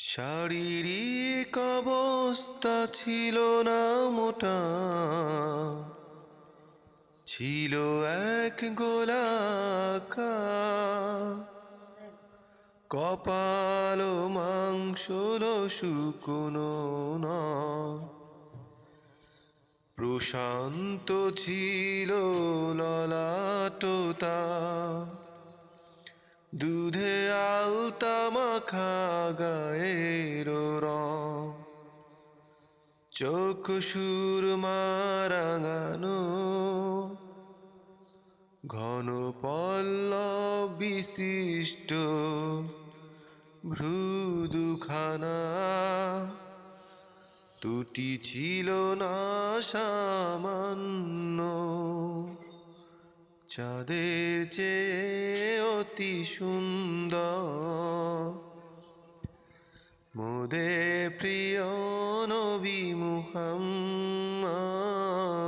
শারীরিক অবস্থা ছিল না মোটা। ছিল এক গোলাকা কপাল মাংসল শুকনো না প্রশান্ত ছিল ললাটতা দুধে আলতা মাখা গায়ের রং। চোখ সুর মারাঙানো। ঘন পল্লব বিশিষ্ট ভ্রুদুখানা। দুটি ছিল না সামান্য। চাঁদের চেয়ে অতি সুন্দর। মোদে প্রিয় নবী মুহাম্মদ।